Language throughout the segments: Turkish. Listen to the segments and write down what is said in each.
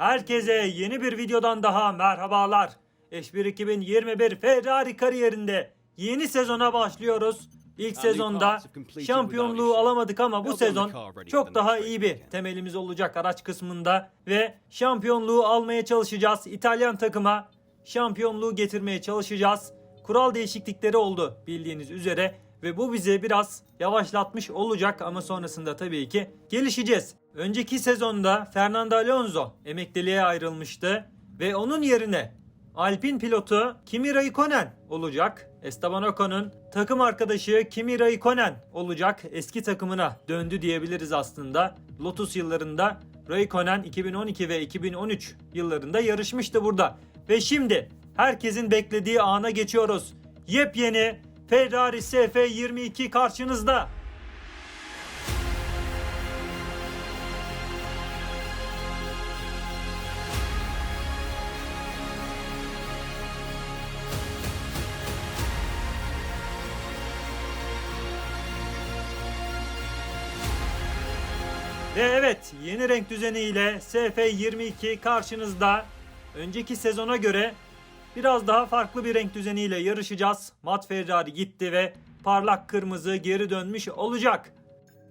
Herkese yeni bir videodan daha merhabalar. F1 2021 Ferrari kariyerinde yeni sezona başlıyoruz. İlk sezonda şampiyonluğu alamadık ama bu sezon çok daha iyi bir temelimiz olacak araç kısmında ve şampiyonluğu almaya çalışacağız. İtalyan takıma şampiyonluğu getirmeye çalışacağız. Kural değişiklikleri oldu bildiğiniz üzere ve bu bizi biraz yavaşlatmış olacak ama sonrasında tabii ki gelişeceğiz. Önceki sezonda Fernando Alonso emekliliğe ayrılmıştı ve onun yerine Alpin pilotu Kimi Raikkonen olacak. Esteban Ocon'un takım arkadaşı Kimi Raikkonen olacak. Eski takımına döndü diyebiliriz aslında. Lotus yıllarında Raikkonen 2012 ve 2013 yıllarında yarışmıştı burada. Ve şimdi herkesin beklediği ana geçiyoruz. Yepyeni Ferrari SF22 karşınızda. Ve evet yeni renk düzeniyle SF22 karşınızda. Önceki sezona göre biraz daha farklı bir renk düzeniyle yarışacağız. Mat Ferrari gitti ve parlak kırmızı geri dönmüş olacak.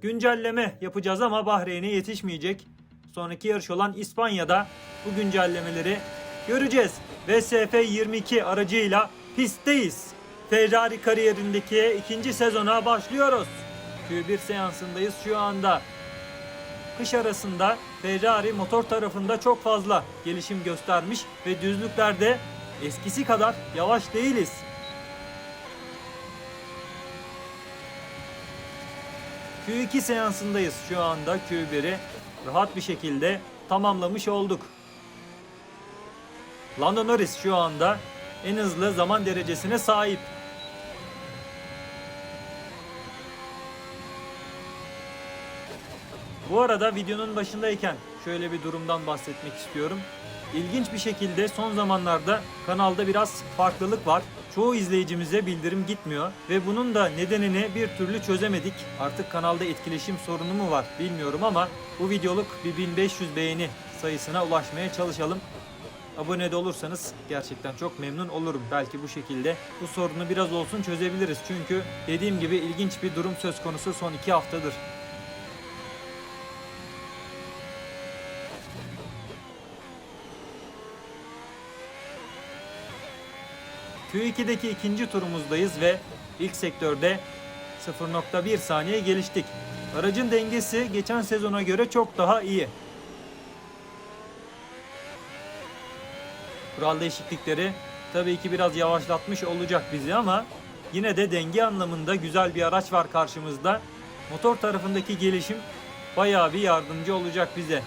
Güncelleme yapacağız ama Bahreyn'e yetişmeyecek. Sonraki yarış olan İspanya'da bu güncellemeleri göreceğiz. Ve SF22 aracıyla pistteyiz. Ferrari kariyerindeki ikinci sezona başlıyoruz. Q1 seansındayız şu anda. Kış arasında Ferrari motor tarafında çok fazla gelişim göstermiş ve düzlüklerde eskisi kadar yavaş değiliz. Q2 seansındayız şu anda Q1'i rahat bir şekilde tamamlamış olduk. Lando Norris şu anda en hızlı zaman derecesine sahip. Bu arada videonun başındayken şöyle bir durumdan bahsetmek istiyorum. İlginç bir şekilde son zamanlarda kanalda biraz farklılık var. Çoğu izleyicimize bildirim gitmiyor ve bunun da nedenini bir türlü çözemedik. Artık kanalda etkileşim sorunu mu var bilmiyorum ama bu videoluk bir 1500 beğeni sayısına ulaşmaya çalışalım. Abone de olursanız gerçekten çok memnun olurum. Belki bu şekilde bu sorunu biraz olsun çözebiliriz. Çünkü dediğim gibi ilginç bir durum söz konusu son 2 haftadır. Q2'deki ikinci turumuzdayız ve ilk sektörde 0.1 saniye geliştik. Aracın dengesi geçen sezona göre çok daha iyi. Kural değişiklikleri tabii ki biraz yavaşlatmış olacak bizi ama yine de denge anlamında güzel bir araç var karşımızda. Motor tarafındaki gelişim bayağı bir yardımcı olacak bize.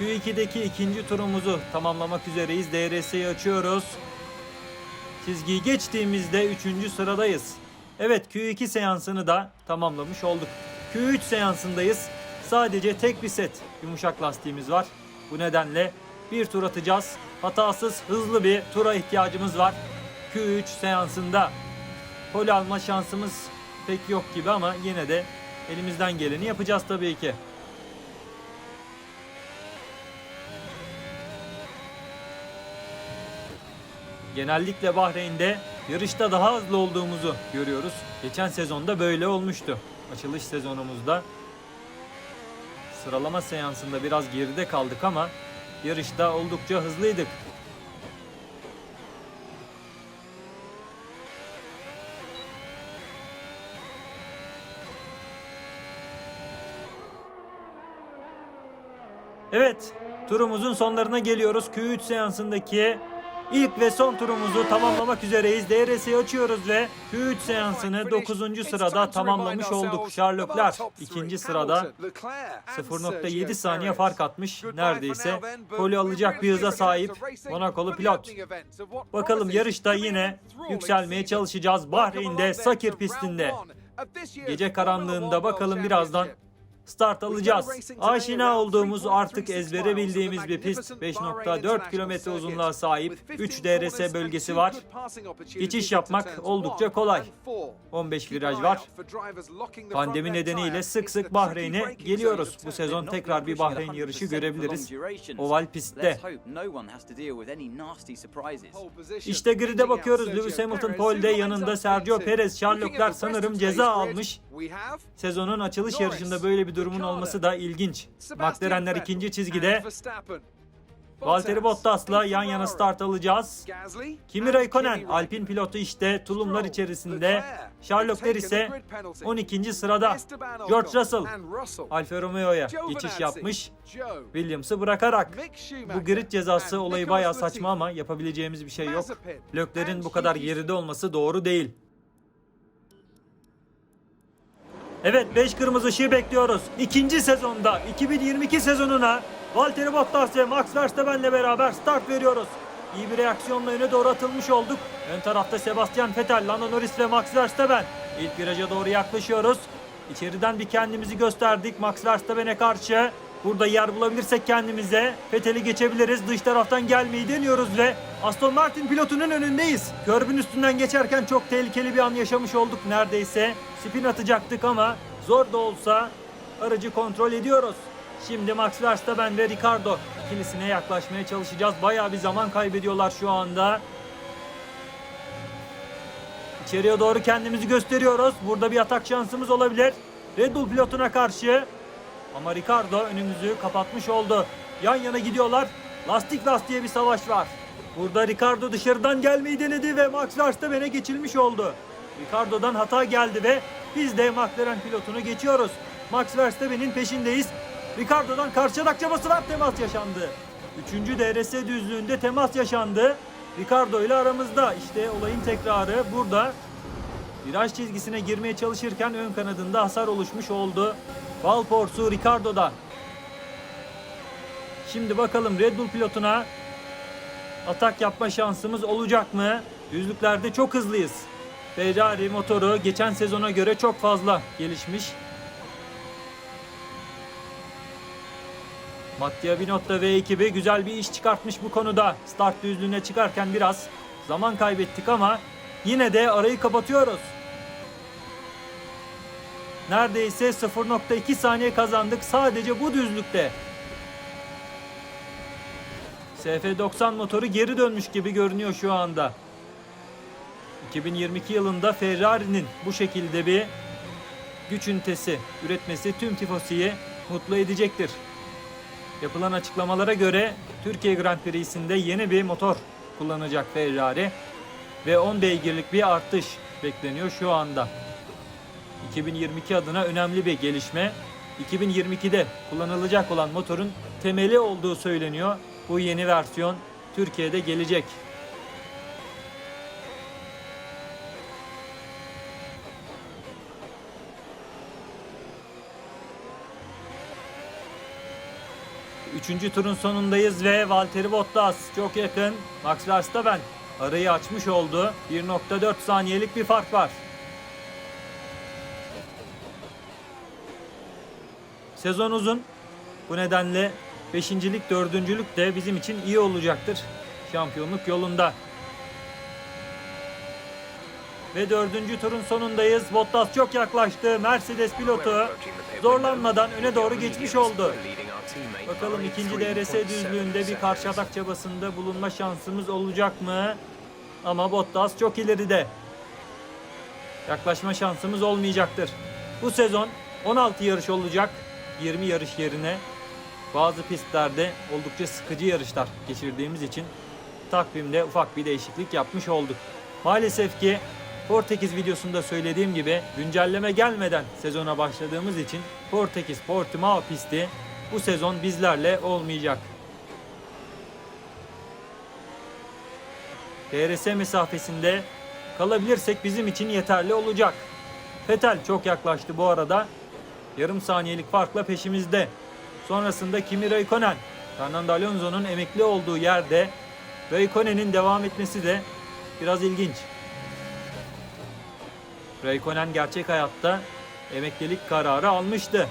Q2'deki ikinci turumuzu tamamlamak üzereyiz. DRS'yi açıyoruz. Çizgiyi geçtiğimizde 3. sıradayız. Evet Q2 seansını da tamamlamış olduk. Q3 seansındayız. Sadece tek bir set yumuşak lastiğimiz var. Bu nedenle bir tur atacağız. Hatasız hızlı bir tura ihtiyacımız var. Q3 seansında pol alma şansımız pek yok gibi ama yine de elimizden geleni yapacağız tabii ki. Genellikle Bahreyn'de yarışta daha hızlı olduğumuzu görüyoruz. Geçen sezonda böyle olmuştu. Açılış sezonumuzda sıralama seansında biraz geride kaldık ama yarışta oldukça hızlıydık. Evet, turumuzun sonlarına geliyoruz. Q3 seansındaki ilk ve son turumuzu tamamlamak üzereyiz. DRS'yi açıyoruz ve Q3 seansını 9. sırada tamamlamış olduk. Leclerc ikinci sırada 0.7 saniye fark atmış. Neredeyse poli alacak bir hıza sahip Monakolu pilot. Bakalım yarışta yine yükselmeye çalışacağız. Bahreyn'de Sakir pistinde. Gece karanlığında bakalım birazdan start alacağız. Aşina olduğumuz artık ezbere bildiğimiz bir pist. 5.4 kilometre uzunluğa sahip 3 DRS bölgesi var. Geçiş yapmak oldukça kolay. 15 viraj var. Pandemi nedeniyle sık sık Bahreyn'e geliyoruz. Bu sezon tekrar bir Bahreyn yarışı görebiliriz. Oval pistte. İşte grid'e bakıyoruz. Lewis Hamilton pole'de yanında Sergio Perez, Charles Leclerc sanırım ceza almış. Sezonun açılış yarışında böyle bir durumun olması da ilginç. McLaren'ler ikinci çizgide. Valtteri Bottas'la yan yana start alacağız. Kimi Raikkonen, Alpin pilotu işte tulumlar içerisinde. Charles Leclerc ise 12. sırada. George Russell, Alfa Romeo'ya geçiş yapmış. Williams'ı bırakarak. Bu grid cezası olayı bayağı saçma ama yapabileceğimiz bir şey yok. Leclerc'in bu kadar geride olması doğru değil. Evet 5 kırmızı ışığı bekliyoruz. İkinci sezonda 2022 sezonuna Valtteri Bottas ve Max Verstappen'le beraber start veriyoruz. İyi bir reaksiyonla öne doğru atılmış olduk. Ön tarafta Sebastian Vettel, Lando Norris ve Max Verstappen. İlk viraja doğru yaklaşıyoruz. İçeriden bir kendimizi gösterdik Max Verstappen'e karşı. Burada yer bulabilirsek kendimize Vettel'i geçebiliriz. Dış taraftan gelmeyi deniyoruz ve Aston Martin pilotunun önündeyiz. Körbün üstünden geçerken çok tehlikeli bir an yaşamış olduk neredeyse. Spin atacaktık ama zor da olsa aracı kontrol ediyoruz. Şimdi Max Verstappen ve Ricardo ikilisine yaklaşmaya çalışacağız. Bayağı bir zaman kaybediyorlar şu anda. İçeriye doğru kendimizi gösteriyoruz. Burada bir atak şansımız olabilir. Red Bull pilotuna karşı. Ama Ricardo önümüzü kapatmış oldu. Yan yana gidiyorlar. Lastik lastiğe bir savaş var. Burada Ricardo dışarıdan gelmeyi denedi ve Max Verstappen'e geçilmiş oldu. Ricardo'dan hata geldi ve biz de McLaren pilotunu geçiyoruz. Max Verstappen'in peşindeyiz. Ricardo'dan karşı çabası var temas yaşandı. Üçüncü DRS düzlüğünde temas yaşandı. Ricardo ile aramızda. İşte olayın tekrarı burada. Viraj çizgisine girmeye çalışırken ön kanadında hasar oluşmuş oldu. Valporsu Ricardo'da. Şimdi bakalım Red Bull pilotuna atak yapma şansımız olacak mı? Düzlüklerde çok hızlıyız. Ferrari motoru geçen sezona göre çok fazla gelişmiş. Mattia Binotto ve ekibi güzel bir iş çıkartmış bu konuda. Start düzlüğüne çıkarken biraz zaman kaybettik ama yine de arayı kapatıyoruz. Neredeyse 0.2 saniye kazandık sadece bu düzlükte. SF90 motoru geri dönmüş gibi görünüyor şu anda. 2022 yılında Ferrari'nin bu şekilde bir güç ünitesi üretmesi tüm tifosiyi mutlu edecektir. Yapılan açıklamalara göre Türkiye Grand Prix'sinde yeni bir motor kullanacak Ferrari ve 10 beygirlik bir artış bekleniyor şu anda. 2022 adına önemli bir gelişme. 2022'de kullanılacak olan motorun temeli olduğu söyleniyor. Bu yeni versiyon Türkiye'de gelecek. Üçüncü turun sonundayız ve Valtteri Bottas çok yakın. Max Verstappen arayı açmış oldu. 1.4 saniyelik bir fark var. Sezon uzun. Bu nedenle beşincilik, dördüncülük de bizim için iyi olacaktır. Şampiyonluk yolunda. Ve dördüncü turun sonundayız. Bottas çok yaklaştı. Mercedes pilotu zorlanmadan öne doğru geçmiş oldu. Bakalım ikinci DRS düzlüğünde bir karşı atak çabasında bulunma şansımız olacak mı? Ama Bottas çok ileride. Yaklaşma şansımız olmayacaktır. Bu sezon 16 yarış olacak. 20 yarış yerine bazı pistlerde oldukça sıkıcı yarışlar geçirdiğimiz için takvimde ufak bir değişiklik yapmış olduk. Maalesef ki Portekiz videosunda söylediğim gibi güncelleme gelmeden sezona başladığımız için Portekiz Portimao pisti bu sezon bizlerle olmayacak. DRS mesafesinde kalabilirsek bizim için yeterli olacak. Vettel çok yaklaştı bu arada. Yarım saniyelik farkla peşimizde. Sonrasında Kimi Räikkönen, Fernando Alonso'nun emekli olduğu yerde Räikkönen'in devam etmesi de biraz ilginç. Räikkönen gerçek hayatta emeklilik kararı almıştı.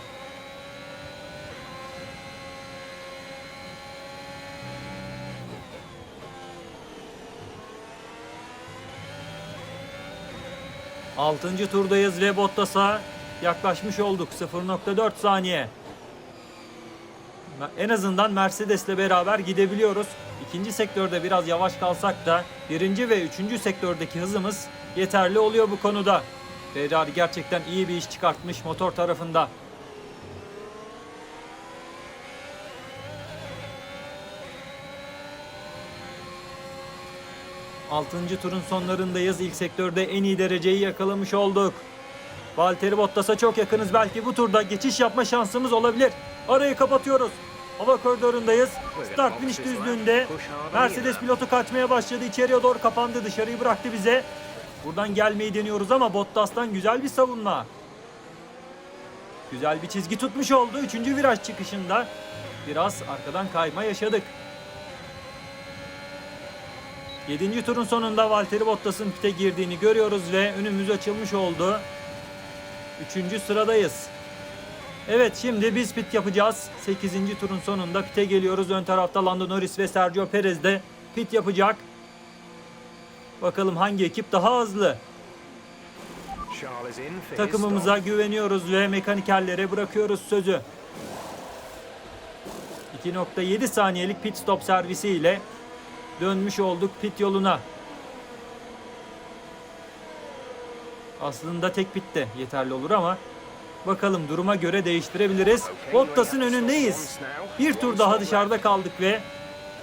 Altıncı turdayız ve Bottas'a yaklaşmış olduk. 0.4 saniye. En azından Mercedes'le beraber gidebiliyoruz. İkinci sektörde biraz yavaş kalsak da birinci ve üçüncü sektördeki hızımız yeterli oluyor bu konuda. Ferrari gerçekten iyi bir iş çıkartmış motor tarafında. Altıncı turun sonlarındayız. İlk sektörde en iyi dereceyi yakalamış olduk. Valtteri Bottas'a çok yakınız. Belki bu turda geçiş yapma şansımız olabilir. Arayı kapatıyoruz. Hava koridorundayız. Start finish düzlüğünde Mercedes pilotu kaçmaya başladı. İçeriye doğru kapandı. Dışarıyı bıraktı bize. Buradan gelmeyi deniyoruz ama Bottas'tan güzel bir savunma. Güzel bir çizgi tutmuş oldu. Üçüncü viraj çıkışında biraz arkadan kayma yaşadık. 7. turun sonunda Valtteri Bottas'ın pite girdiğini görüyoruz ve önümüz açılmış oldu. 3. sıradayız. Evet şimdi biz pit yapacağız. 8. turun sonunda pite geliyoruz. Ön tarafta Lando Norris ve Sergio Perez de pit yapacak. Bakalım hangi ekip daha hızlı. Takımımıza güveniyoruz ve mekanikerlere bırakıyoruz sözü. 2.7 saniyelik pit stop servisi ile dönmüş olduk pit yoluna. Aslında tek pit de yeterli olur ama bakalım duruma göre değiştirebiliriz. Bottas'ın önündeyiz. Bir tur daha dışarıda kaldık ve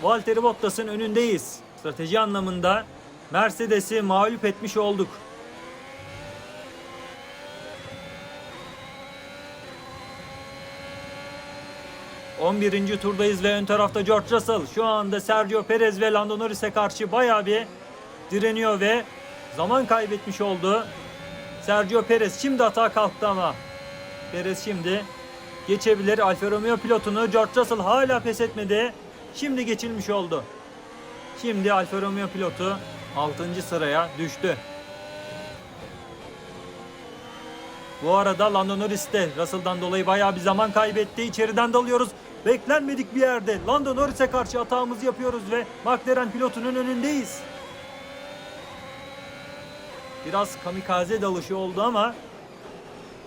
Valtteri Bottas'ın önündeyiz. Strateji anlamında Mercedes'i mağlup etmiş olduk. ...11. turdayız ve ön tarafta George Russell... ...şu anda Sergio Perez ve Lando Norris'e karşı bayağı bir... ...direniyor ve... ...zaman kaybetmiş oldu. Sergio Perez şimdi hata kalktı ama... ...Perez şimdi... ...geçebilir Alfa Romeo pilotunu... ...George Russell hala pes etmedi... ...şimdi geçilmiş oldu. Şimdi Alfa Romeo pilotu 6. sıraya düştü. Bu arada Lando Norris de Russell'dan dolayı bayağı bir zaman kaybetti. İçeriden dalıyoruz. Beklenmedik bir yerde Lando Norris'e karşı hatamızı yapıyoruz ve McLaren pilotunun önündeyiz. Biraz kamikaze dalışı oldu ama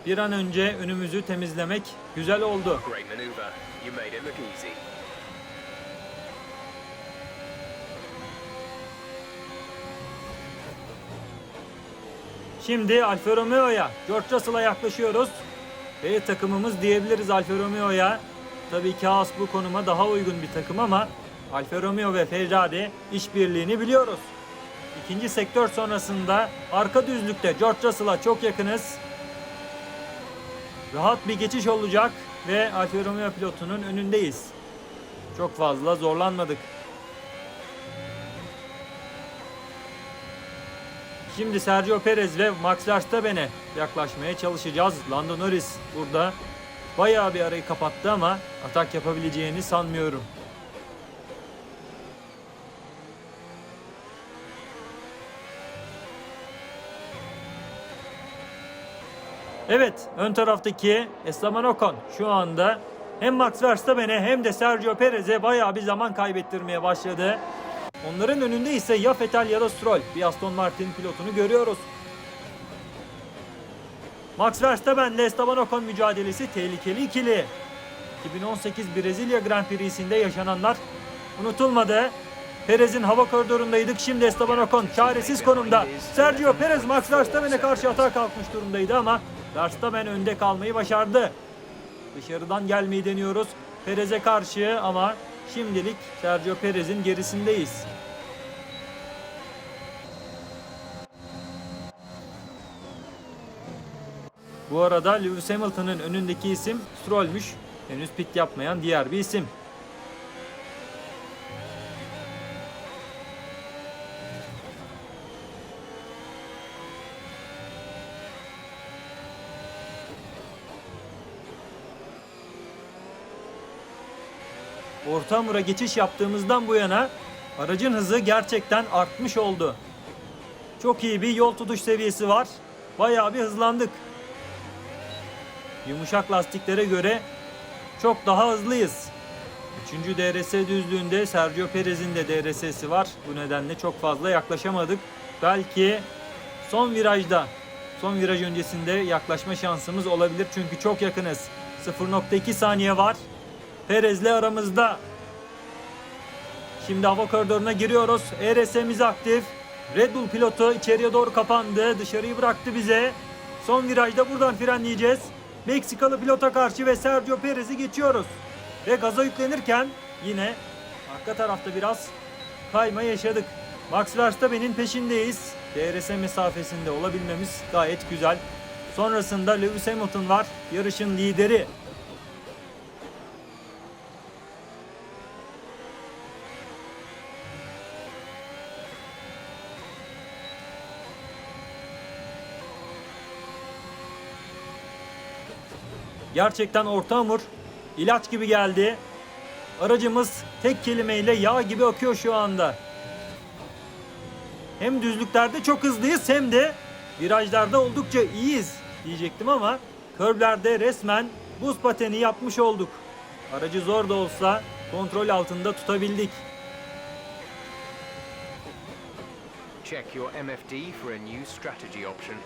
bir an önce önümüzü temizlemek güzel oldu. Şimdi Alfa Romeo'ya, George Russell'a yaklaşıyoruz. Ve takımımız diyebiliriz Alfa Romeo'ya. Tabii ki Haas bu konuma daha uygun bir takım ama Alfa Romeo ve Ferrari işbirliğini biliyoruz. İkinci sektör sonrasında arka düzlükte George Russell'a çok yakınız. Rahat bir geçiş olacak ve Alfa Romeo pilotunun önündeyiz. Çok fazla zorlanmadık. Şimdi Sergio Perez ve Max Verstappen'e yaklaşmaya çalışacağız. Lando Norris burada bayağı bir arayı kapattı ama atak yapabileceğini sanmıyorum. Evet, ön taraftaki Esteban Ocon şu anda hem Max Verstappen'e hem de Sergio Perez'e bayağı bir zaman kaybettirmeye başladı. Onların önünde ise ya Vettel ya da Stroll bir Aston Martin pilotunu görüyoruz. Max Verstappen ile Esteban Ocon mücadelesi tehlikeli ikili. 2018 Brezilya Grand Prix'sinde yaşananlar unutulmadı. Perez'in hava koridorundaydık. Şimdi Esteban Ocon çaresiz konumda. Sergio Perez Max Verstappen'e karşı hata kalkmış durumdaydı ama Verstappen önde kalmayı başardı. Dışarıdan gelmeyi deniyoruz. Perez'e karşı ama şimdilik Sergio Perez'in gerisindeyiz. Bu arada Lewis Hamilton'ın önündeki isim Stroll'müş. Henüz pit yapmayan diğer bir isim. Orta hamura geçiş yaptığımızdan bu yana aracın hızı gerçekten artmış oldu. Çok iyi bir yol tutuş seviyesi var. Bayağı bir hızlandık. Yumuşak lastiklere göre çok daha hızlıyız. Üçüncü DRS düzlüğünde Sergio Perez'in de DRS'si var. Bu nedenle çok fazla yaklaşamadık. Belki son virajda Son viraj öncesinde yaklaşma şansımız olabilir çünkü çok yakınız. 0.2 saniye var. Perez'le aramızda. Şimdi hava koridoruna giriyoruz. ERS'miz aktif. Red Bull pilotu içeriye doğru kapandı. Dışarıyı bıraktı bize. Son virajda buradan frenleyeceğiz. Meksikalı pilota karşı ve Sergio Perez'i geçiyoruz. Ve gaza yüklenirken yine arka tarafta biraz kayma yaşadık. Max Verstappen'in peşindeyiz. DRS mesafesinde olabilmemiz gayet güzel. Sonrasında Lewis Hamilton var. Yarışın lideri. Gerçekten orta hamur ilaç gibi geldi. Aracımız tek kelimeyle yağ gibi akıyor şu anda. Hem düzlüklerde çok hızlıyız hem de virajlarda oldukça iyiyiz diyecektim ama körblerde resmen buz pateni yapmış olduk. Aracı zor da olsa kontrol altında tutabildik. Check your MFD for a new strategy option.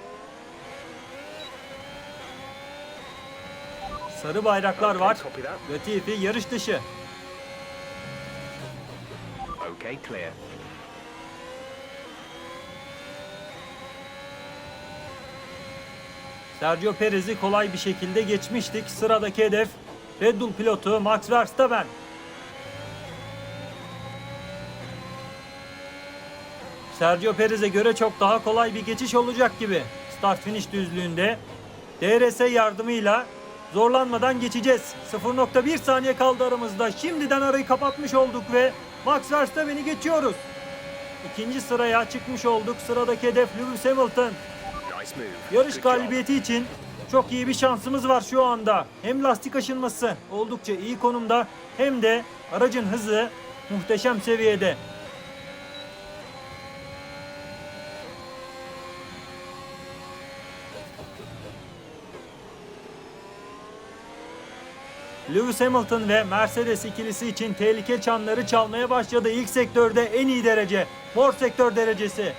Sarı bayraklar var. Latifi yarış dışı. Okay, clear. Sergio Perez'i kolay bir şekilde geçmiştik. Sıradaki hedef Red Bull pilotu Max Verstappen. Sergio Perez'e göre çok daha kolay bir geçiş olacak gibi. Start finish düzlüğünde DRS yardımıyla zorlanmadan geçeceğiz. 0.1 saniye kaldı aramızda. Şimdiden arayı kapatmış olduk ve Max Verstappen'i geçiyoruz. İkinci sıraya çıkmış olduk. Sıradaki hedef Lewis Hamilton. Yarış galibiyeti için çok iyi bir şansımız var şu anda. Hem lastik aşınması oldukça iyi konumda hem de aracın hızı muhteşem seviyede. Lewis Hamilton ve Mercedes ikilisi için tehlike çanları çalmaya başladı. İlk sektörde en iyi derece. Mor sektör derecesi.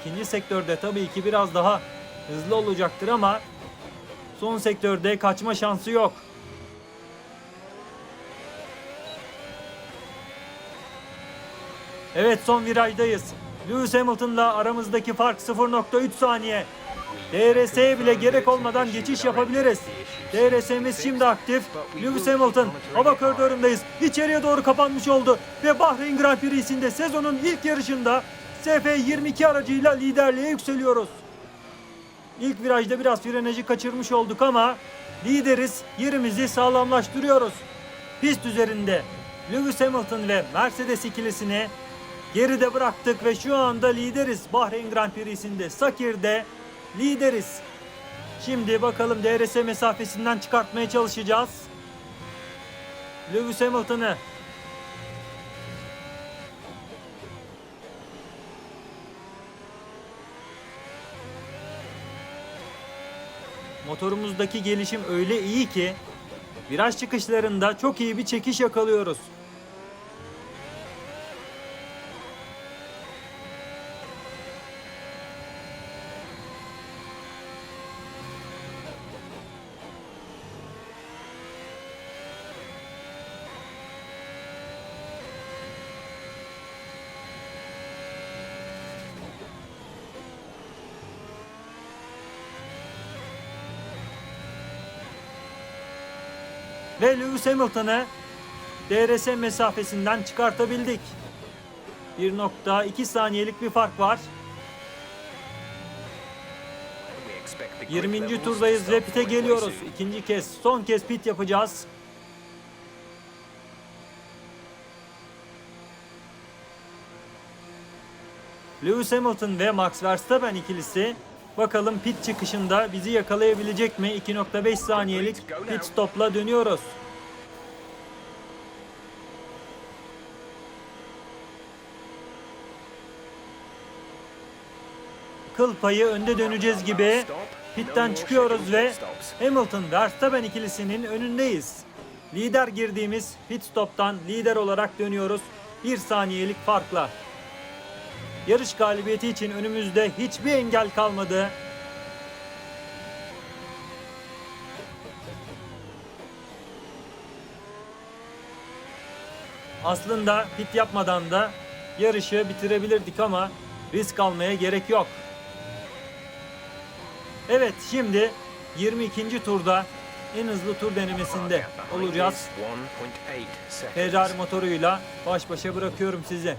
İkinci sektörde tabii ki biraz daha hızlı olacaktır ama son sektörde kaçma şansı yok. Evet son virajdayız. Lewis Hamilton'la aramızdaki fark 0.3 saniye. DRS'ye bile gerek olmadan geçiş yapabiliriz. DRS'miz şimdi aktif. Lewis Hamilton hava koridorundayız. İçeriye doğru kapanmış oldu. Ve Bahreyn Grand Prix'sinde sezonun ilk yarışında SF22 aracıyla liderliğe yükseliyoruz. İlk virajda biraz frenajı kaçırmış olduk ama lideriz. Yerimizi sağlamlaştırıyoruz. Pist üzerinde Lewis Hamilton ve Mercedes ikilisini geride bıraktık ve şu anda lideriz. Bahreyn Grand Prix'sinde Sakir'de lideriz. Şimdi bakalım DRS mesafesinden çıkartmaya çalışacağız. Lewis Hamilton'ı Motorumuzdaki gelişim öyle iyi ki viraj çıkışlarında çok iyi bir çekiş yakalıyoruz. Ve Lewis Hamilton'ı DRS mesafesinden çıkartabildik. 1.2 saniyelik bir fark var. We expect the grid 20. levels to turdayız ve pite geliyoruz. İkinci kez, son kez pit yapacağız. Lewis Hamilton ve Max Verstappen ikilisi bakalım pit çıkışında bizi yakalayabilecek mi? 2.5 saniyelik pit stopla dönüyoruz. Kıl payı önde döneceğiz gibi. Pitten çıkıyoruz ve Hamilton Verstappen ikilisinin önündeyiz. Lider girdiğimiz pit stop'tan lider olarak dönüyoruz. 1 saniyelik farkla. Yarış galibiyeti için önümüzde hiçbir engel kalmadı. Aslında pit yapmadan da yarışı bitirebilirdik ama risk almaya gerek yok. Evet şimdi 22. turda en hızlı tur denemesinde olacağız. is 1.8 seconds. Ferrari motoruyla baş başa bırakıyorum sizi.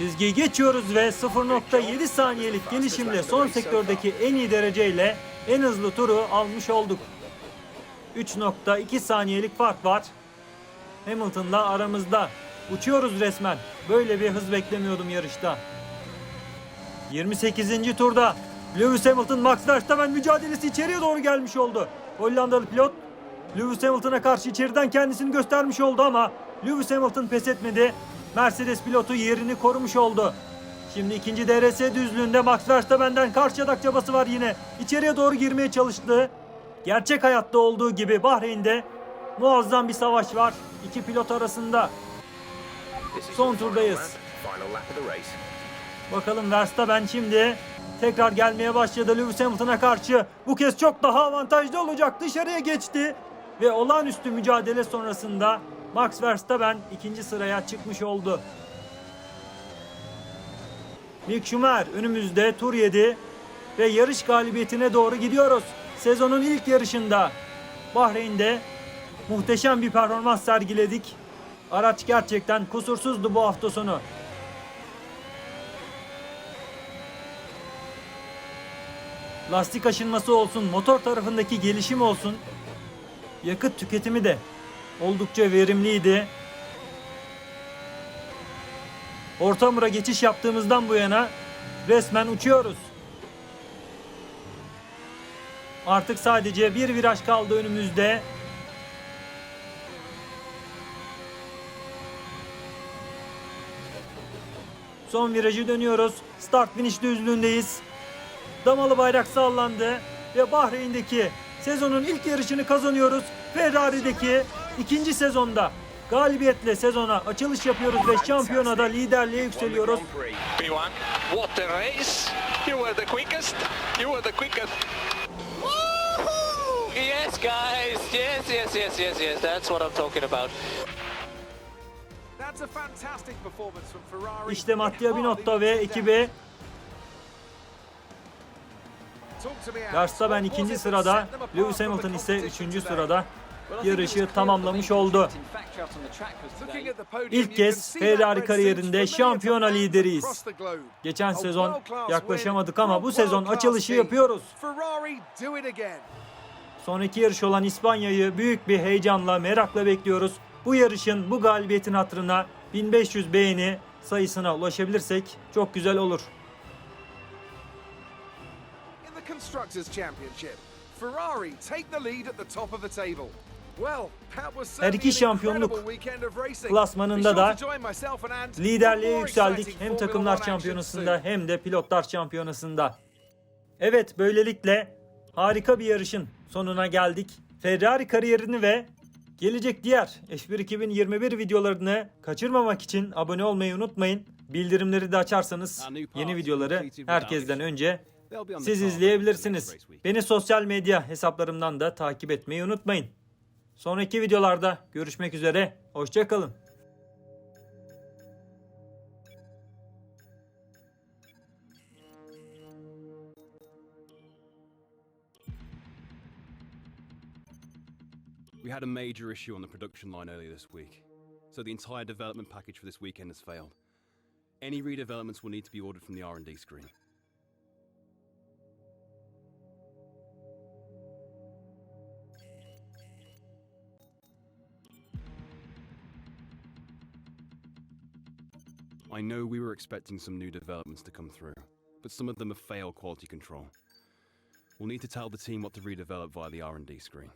Çizgiyi geçiyoruz ve 0.7 saniyelik gelişimle son sektördeki en iyi dereceyle en hızlı turu almış olduk. 3.2 saniyelik fark var. Hamilton'la aramızda. Uçuyoruz resmen. Böyle bir hız beklemiyordum yarışta. 28. turda Lewis Hamilton Max Verstappen mücadelesi içeriye doğru gelmiş oldu. Hollandalı pilot Lewis Hamilton'a karşı içeriden kendisini göstermiş oldu ama Lewis Hamilton pes etmedi. Mercedes pilotu yerini korumuş oldu. Şimdi ikinci DRS düzlüğünde Max Verstappen'den karşı adak çabası var yine. İçeriye doğru girmeye çalıştı. Gerçek hayatta olduğu gibi Bahreyn'de muazzam bir savaş var. İki pilot arasında. Son turdayız. Bakalım Verstappen şimdi tekrar gelmeye başladı Lewis Hamilton'a karşı. Bu kez çok daha avantajlı olacak. Dışarıya geçti ve olağanüstü mücadele sonrasında Max Verstappen ikinci sıraya çıkmış oldu. Mick Schumacher önümüzde tur 7 ve yarış galibiyetine doğru gidiyoruz. Sezonun ilk yarışında Bahreyn'de muhteşem bir performans sergiledik. Araç gerçekten kusursuzdu bu hafta sonu. lastik aşınması olsun, motor tarafındaki gelişim olsun, yakıt tüketimi de oldukça verimliydi. Orta hamura geçiş yaptığımızdan bu yana resmen uçuyoruz. Artık sadece bir viraj kaldı önümüzde. Son virajı dönüyoruz. Start finish düzlüğündeyiz. Damalı bayrak sallandı ve Bahreyn'deki sezonun ilk yarışını kazanıyoruz. Ferrari'deki ikinci sezonda galibiyetle sezona açılış yapıyoruz ve şampiyonada liderliğe yükseliyoruz. Yes, guys. Yes, yes, yes, yes, yes. That's what I'm talking about. That's a fantastic performance from Ferrari. İşte Mattia Binotto ve ekibi Verstappen ikinci sırada, Lewis Hamilton ise üçüncü sırada yarışı tamamlamış oldu. İlk kez Ferrari kariyerinde şampiyona lideriyiz. Geçen sezon yaklaşamadık ama bu sezon açılışı yapıyoruz. Sonraki yarış olan İspanya'yı büyük bir heyecanla, merakla bekliyoruz. Bu yarışın, bu galibiyetin hatırına 1500 beğeni sayısına ulaşabilirsek çok güzel olur. Constructors' Championship, Ferrari take the lead at the top of the table. Her iki şampiyonluk klasmanında da Liderliğe yükseldik. Hem takımlar şampiyonasında hem de pilotlar şampiyonasında. Evet böylelikle harika bir yarışın sonuna geldik. Ferrari kariyerini ve gelecek diğer F1 2021 videolarını kaçırmamak için abone olmayı unutmayın. Bildirimleri de açarsanız yeni videoları herkesten önce siz izleyebilirsiniz. Beni sosyal medya hesaplarımdan da takip etmeyi unutmayın. Sonraki videolarda görüşmek üzere. Hoşçakalın. We had a major issue on the production line earlier this week, so the entire development package for this weekend has failed. Any redevelopments will need to be ordered from the R&D screen. I know we were expecting some new developments to come through, but some of them have failed quality control. We'll need to tell the team what to redevelop via the R&D screen.